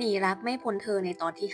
หนีรักไม่พ้นเธอในตอนที่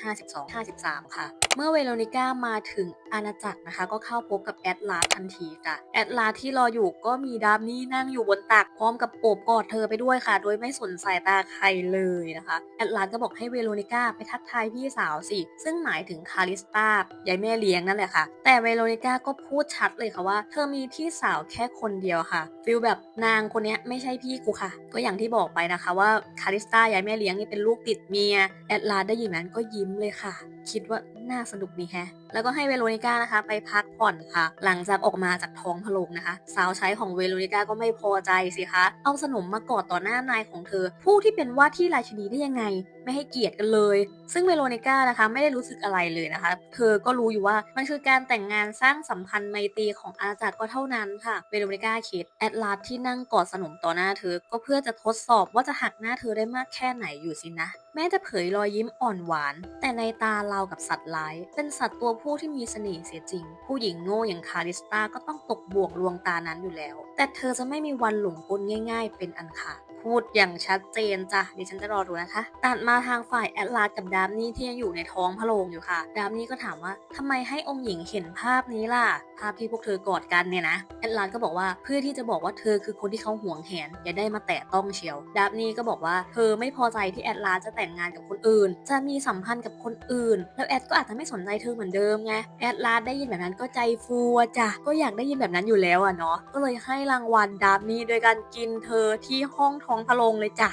52-53 ค่ะ เมื่อเวโรนิก้ามาถึงอาณาจักรนะคะ ก็เข้าพบกับแอดลาทันทีค่ะแอดลาที่รออยู่ก็มีดามนี่นั่งอยู่บนตักพร้อมกับโอบกอดเธอไปด้วยค่ะ โดยไม่สนสายตาใครเลยนะคะแอดลาก็บอกให้เวโรนิก้าไปทักทายพี่สาวสิ ซึ่งหมายถึงคาริสตายายแม่เลี้ยงนั่นแหละค่ะ แต่เวโรนิก้าก็พูดชัดเลยค่ะว่า เธอมีพี่สาวแค่คนเดียวค่ะฟิลแบบนางคนนี้ไม่ใช่พี่กูค่ะ ก็อย่างที่บอกไปนะคะว่าคาริสตายายแม่เลี้ยงนี่เป็นลูกติดเมียแอดลาได้ยินแบบนั้นก็ยิ้มเลยค่ะ คิดว่าน่าสนุกดีแฮะ แล้วก็ให้เวโรนิก้านะคะ ไปพักผ่อนค่ะ หลังจากออกมาจากท้องพะโลงนะคะ สาวใช้ของเวโรนิก้าก็ไม่พอใจสิคะ เอาสนมมากอดต่อหน้านายของเธอ ผู้ที่เป็นว่าที่ราชินีได้ยังไง ไม่ให้เกียรติกันเลย ซึ่งเวโรนิก้านะคะ ไม่ได้รู้สึกอะไรเลยนะคะ เธอก็รู้อยู่ว่ามันคือการแต่งงานสร้างสัมพันธ์ไมตรีของอาณาจักรก็เท่านั้นค่ะเวโรนิก้าคิดแอดลาที่นั่งกอดสนมต่อหน้าเธอ ก็เพื่อจะทดสอบว่าจะหักหน้าเธอได้มากแค่ไหนอยู่สินะ แม้จะเผยรอยยิ้มอ่อนหวาน แต่ในตาเรากับสัตว์ร้าย เป็นสัตว์ตัวผู้ที่มีเสน่ห์เสียจริง ผู้หญิงโง่อย่างคาริสตาก็ต้องตกบวกลวงตานั้นอยู่แล้ว แต่เธอจะไม่มีวันหลงกลง่าย ๆ เป็นอันขาด พูดอย่างชัดเจนจ้ะดิฉันจะรอดูนะคะ ตัดมาทางฝ่ายแอดลาสกับดามนี่ที่ยังอยู่ในท้องพะโลงอยู่ค่ะ ดามนี่ก็ถามว่าทำไมให้องค์หญิงเห็นภาพนี้ล่ะ ภาพที่พวกเธอกอดกันเนี่ยนะ แอดลาสก็บอกว่าเพื่อที่จะบอกว่าเธอคือคนที่เขาห่วงแหนอย่าได้มาแตะต้องเชียว ดามนี่ก็บอกว่าเธอไม่พอใจที่แอดลาสจะแต่งงานกับคนอื่น จะมีสัมพันธ์กับคนอื่น แล้วแอดก็อาจจะไม่สนใจเธอเหมือนเดิมไง แอดลาสได้ยินแบบนั้นก็ใจฟูจ้ะ ก็อยากได้ยินแบบนั้นอยู่แล้วอะเนาะ ก็เลยให้รางวัลดามนี่โดยการกินเธอที่ห้องท้องพะโลงเลยจ้ะ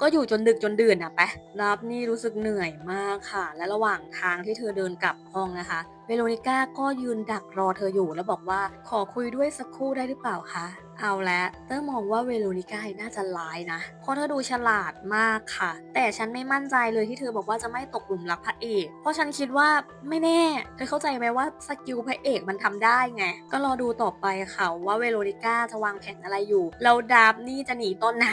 ก็อยู่จนดึกจนดื่นอะไปรับนี่รู้สึกเหนื่อยมากค่ะ และระหว่างทางที่เธอเดินกลับห้องนะคะ เวโรนิก้าก็ยืนดักรอเธออยู่แล้วบอกว่าขอคุยด้วยสักครู่ได้หรือเปล่าคะเอาละเตอร์มองว่าเวโรนิก้าน่าจะร้ายนะ เพราะเธอดูฉลาดมากค่ะ แต่ฉันไม่มั่นใจเลยที่เธอบอกว่าจะไม่ตกหลุมรักพระเอก เพราะฉันคิดว่าไม่แน่ เธอเข้าใจไหมว่าสกิลพระเอกมันทำได้ไง ก็รอดูต่อไปค่ะว่าเวโรนิก้าจะวางแผนอะไรอยู่ แล้วดาบนี่จะหนีตอนไหน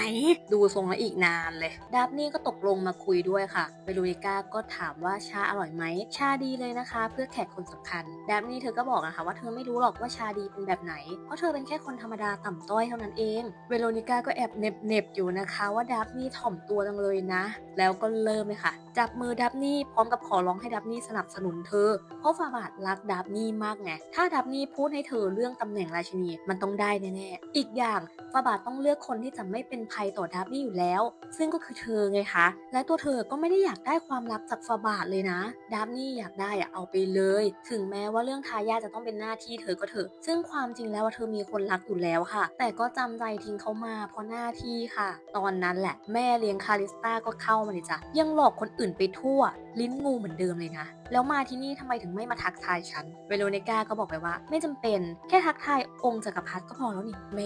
ดูทรงแล้วอีกนานเลยดาบนี่ก็ตกลงมาคุยด้วยค่ะ เวโรนิก้าก็ถามว่าชาอร่อยไหม ชาดีเลยนะคะ เพื่อแขกคนสำคัญดบนี่เธอก็บอกนะคะว่าเธอไม่รู้หรอกว่าชาดีเป็นแบบไหน เพราะเธอเป็นแค่คนธรรมดาต่ำต้อยเท่านั้นเอง เวโรนิก้าก็แอบเน็บเน็บอยู่นะคะว่าดับนี่ถ่อมตัวจังเลยนะ แล้วก็เริ่มเลยค่ะ จับมือดับนี่พร้อมกับขอร้องให้ดับนี่สนับสนุนเธอ เพราะฟาบาทรักดับนี่มากไง ถ้าดับนี่พูดให้เธอเรื่องตำแหน่งราชินีมันต้องได้แน่ๆ อีกอย่างฟาบาทต้องเลือกคนที่จะไม่เป็นภัยต่อดับนี่อยู่แล้ว ซึ่งก็คือเธอไงคะ และตัวเธอก็ไม่ได้อยากได้ความรักจากฟาบาทเลยนะ ดับนี่อยากได้อะเอาไปเลยถึงแม้ว่าเรื่องทายาทจะต้องเป็นหน้าที่เธอก็เถอะ ซึ่งความจริงแล้วว่าเธอมีคนรักอยู่แล้วค่ะ แต่ก็จำใจทิ้งเขามาเพราะหน้าที่ค่ะ ตอนนั้นแหละแม่เลี้ยงคาริสตาก็เข้ามาเลยจ้ะยังหลอกคนอื่นไปทั่ว ลิ้นงูเหมือนเดิมเลยนะ แล้วมาที่นี่ทำไมถึงไม่มาทักทายฉัน เวโรเนกาก็บอกไปว่า ไม่จำเป็นแค่ทักทายองค์จักรพรรดิก็พอแล้วนี่แหม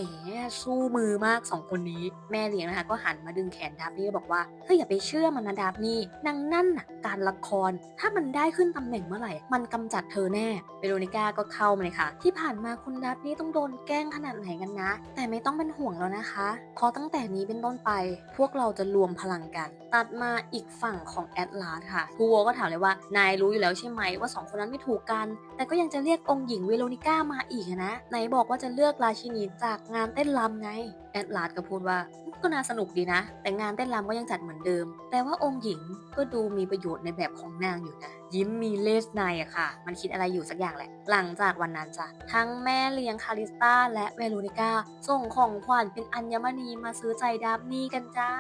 สู้มือมากสองคนนี้ แม่เลี้ยงนะคะก็หันมาดึงแขนดาบนี่บอกว่าเธออย่าไปเชื่อมันนะดาบนี่นางนั่นน่ะการละคร ถ้ามันได้ขึ้นตำแหน่งเมื่อไหร่ มันกำจัดเธอแน่เวโรเนกาก็เข้ามาเลยค่ะ ที่ผ่านมาคุณดาบนี่ต้องโดนแกล้งขนาดไหนกันนะ แต่ไม่ต้องเป็นห่วงแล้วนะคะเพราะตั้งแต่นี้เป็นต้นไป พวกเราจะรวมพลังกัน ตัดมาอีกฝั่งของแอดลาสค่ะกูโวก็ถามเลยว่านายรู้อยู่แล้วใช่ไหมว่าสองคนนั้นไม่ถูกกัน แต่ก็ยังจะเรียกองค์หญิงเวโรนิก้ามาอีกอะนะไหนบอกว่าจะเลือกราชินีจากงานเต้นรำไงแอดลาดก็พูดว่าก็น่าสนุกดีนะ แต่งานเต้นรำก็ยังจัดเหมือนเดิม แต่ว่าองค์หญิงก็ดูมีประโยชน์ในแบบของนางอยู่นะ ยิ้มมีเลสในอะค่ะ มันคิดอะไรอยู่สักอย่างแหละ หลังจากวันนั้นจ้ะ ทั้งแม่เลี้ยงคาริสตาและเวโรนิก้าส่งของขวัญเป็นอัญมณีมาซื้อใจดาบนี่กันจ้า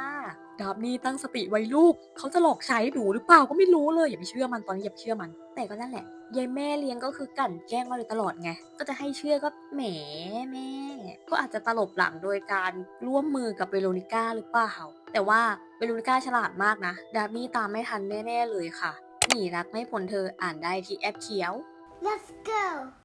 ดาบนี่ตั้งสติไว้ลูก เขาจะหลอกใช้หนูหรือเปล่าก็ไม่รู้เลย อย่าไปเชื่อมันตอนนี้อย่าเชื่อมัน แต่ก็นั่นแหละยายแม่เลี้ยงก็คือกั่นแกล้งมาโดยตลอดไง ก็จะให้เชื่อก็แหมแม่ ก็อาจจะตลบหลังโดยการร่วมมือกับเวโรนิก้าหรือเปล่าแต่ว่าเวโรนิก้าฉลาดมากนะ ดาบนี่ตามไม่ทันแน่ๆเลยค่ะ หนีรักไม่พ้นเธออ่านได้ที่แอปเขียว Let's go.